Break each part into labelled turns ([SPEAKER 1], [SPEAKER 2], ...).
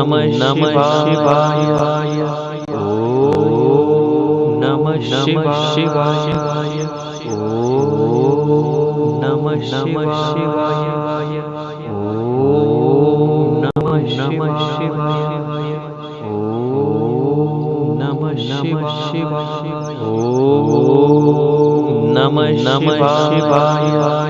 [SPEAKER 1] नमः नमः शिवाय। ॐ नमः नमः शिवाय। ॐ नमः नमः शिवाय। ॐ नमः नमः शिवाय। ॐ नमः नमः शिवाय। ॐ नमः नमः शिवाय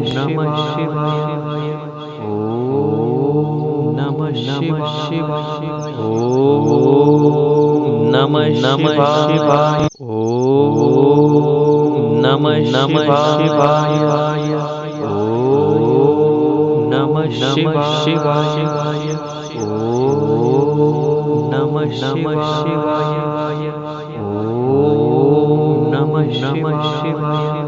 [SPEAKER 1] नमः शिवाय ॐ नमः नमः शिवाय ॐ नमः नमः शिवाय। ॐ नमः नमः शिवाय ॐ नमः नमः शिवाय ॐ नमः नमः शिवाय ॐ नमः नमः शिवाय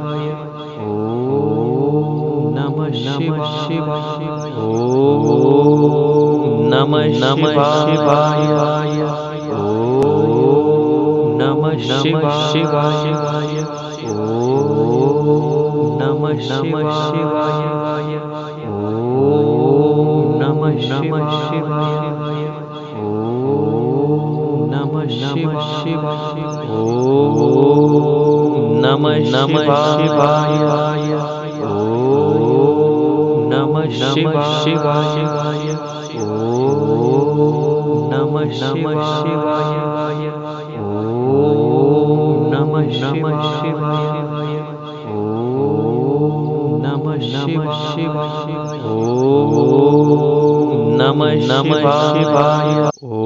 [SPEAKER 1] नमः शिवाय। ॐ नमः शिवाय। ॐ नमः नमः शिवाय। ॐ नमः नमः शिवाय। ॐ नमः नमः शिवाय। ॐ नमः शिवाय। ॐ नमः नमः शिवाय। नमः नमः शिवाय। ॐ नमः नमः शिवाय। ॐ नमः नमः शिवाय। ॐ नमः नमः शिवाय। ॐ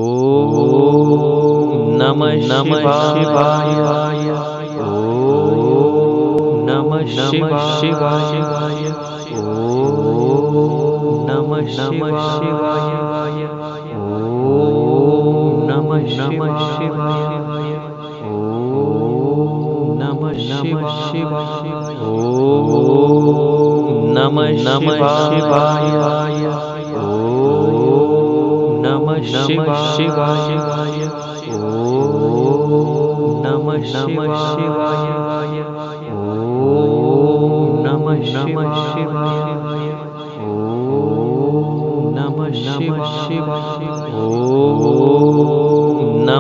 [SPEAKER 1] नमः नमः शिवाय। ॐ नमः नमः शिवाय। ॐ नमः नमः शिवाय। नमः शिवाय। ॐ नमः नमः शिवाय। ॐ नमः नमः शिवाय। ॐ नमः नमः शिवाय। ॐ नमः नमः शिवाय। ॐ नमः नमः शिवाय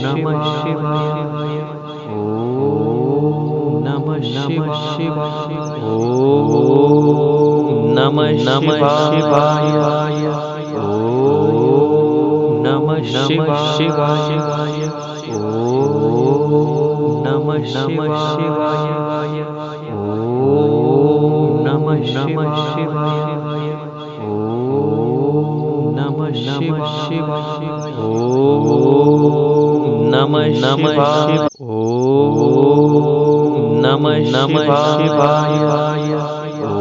[SPEAKER 1] नमः शिवाय। ॐ नमः नमः शिवाय। ॐ नमः नमः शिवाय। ॐ नमः नमः शिवाय। ॐ नमः नमः शिवाय ॐ नमः नमः शिवाय नमः नमः शिवाय। ॐ नमः नमः शिवाय। ॐ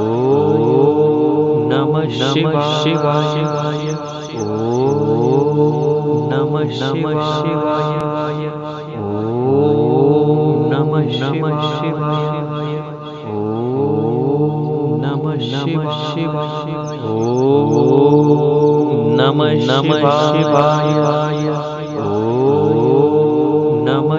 [SPEAKER 1] नमः नमः शिवाय। ॐ नमः नमः शिवाय। ॐ नमः नमः शिवाय। ॐ नमः शिवाय। ॐ नमः नमः शिवाय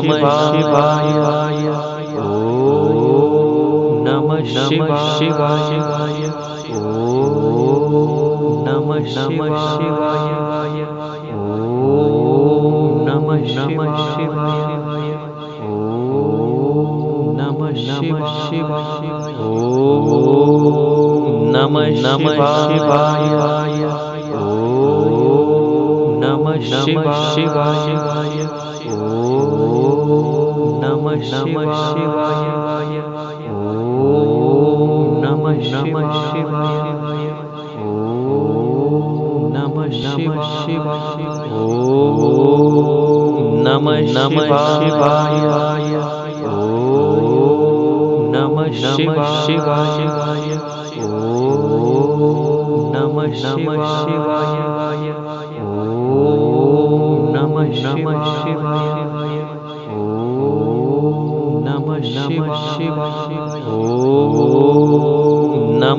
[SPEAKER 1] नमः शिवाय ॐ नमः नमः शिवाय। ॐ नमः नमः शिवाय। ॐ नमः नमः शिवाय। ॐ नमः नमः शिवाय। ॐ नमः नमः शिवाय। ॐ नमः नमः शिवाय। नमः नमः शिवाय। ॐ नमः नमः शिवाय। ॐ नमः नमः शिवाय। ॐ नमः नमः शिवाय। ॐ नमः नमः शिवाय। ॐ नमः नमः शिवाय। ॐ नमः नमः शिवाय।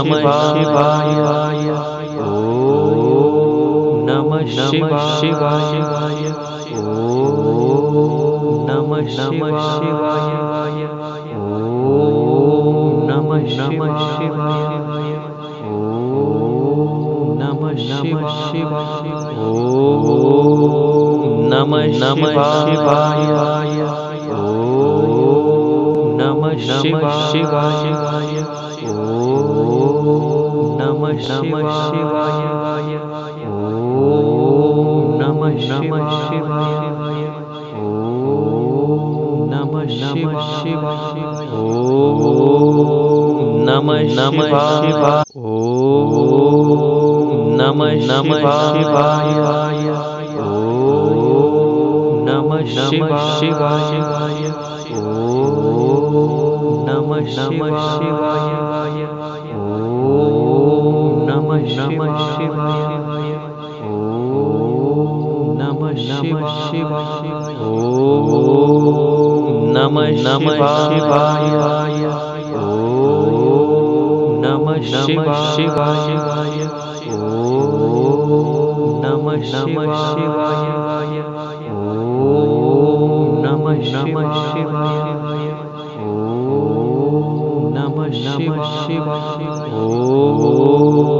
[SPEAKER 1] नमः शिवाय। ॐ नमः शिवाय। ॐ नमः शिवाय। ॐ नमः नमः शिवाय। ॐ नमः नमः शिवाय। ॐ नमः शिवाय। ॐ नमः नमः शिवाय। नमः शिवाय ॐ नमः नमः शिवाय ॐ नमः नमः शिवाय ॐ नमः नमः शिवाय ॐ नमः नमः शिवाय ॐ नमः नमः शिवाय ॐ नमः नमः शिवाय नमः शिवाय। ॐ नमः शिवाय। ॐ नमः नमः शिवाय। ॐ नमः नमः शिवाय। ॐ नमः नमः शिवाय। ॐ नमः नमः शिवाय। ओ नमः नम शिवाय। ॐ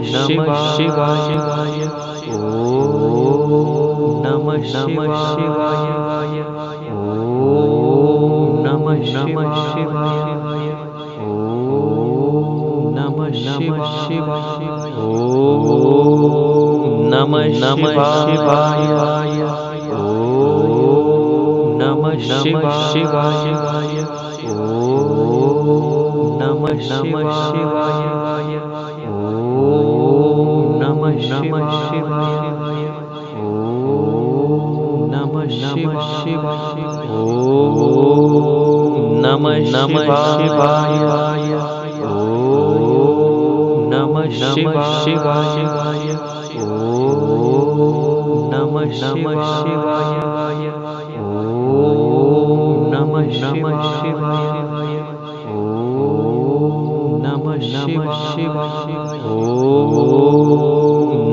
[SPEAKER 1] नमः नमः शिवाय। ॐ नमः नमः शिवाय। ॐ नमः नमः शिवाय। ॐ नमः नमः शिवाय। ॐ नमः नमः शिवाय। ॐ नमः नमः शिवाय। ॐ नमः नमः शिवाय। नमः नमः शिवाय। ॐ नमः नमः शिवाय। ॐ नमः नमः शिवाय। ॐ नमः नमः शिवाय। ॐ नमः नमः शिवाय। ॐ नमः नमः शिवाय। नमः नमः शिवाय। ॐ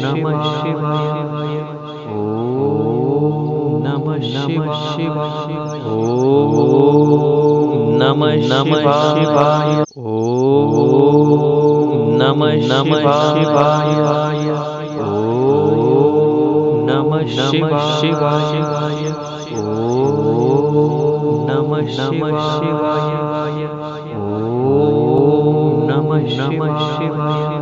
[SPEAKER 1] नमः शिवाय। ॐ नमः नमः शिवाय। ॐ नमः नमः शिवाय। ॐ नमः नमः शिवाय। ॐ नमः नमः शिवाय। ॐ नमः नमः शिवाय। ॐ नमः नमः शिवाय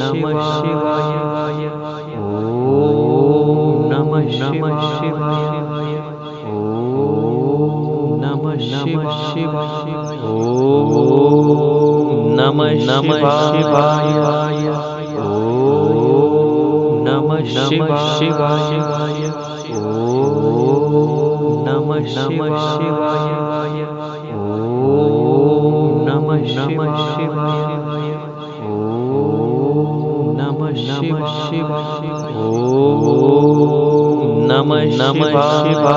[SPEAKER 1] नमः नमः शिवाय। ॐ नमः नमः शिवाय। ॐ नमः नमः शिवाय। ॐ नमः नमः शिवाय। ॐ नमः नमः शिवाय। ॐ नमः नमः शिवाय। ॐ नमः नमः शिवाय। नमः नमः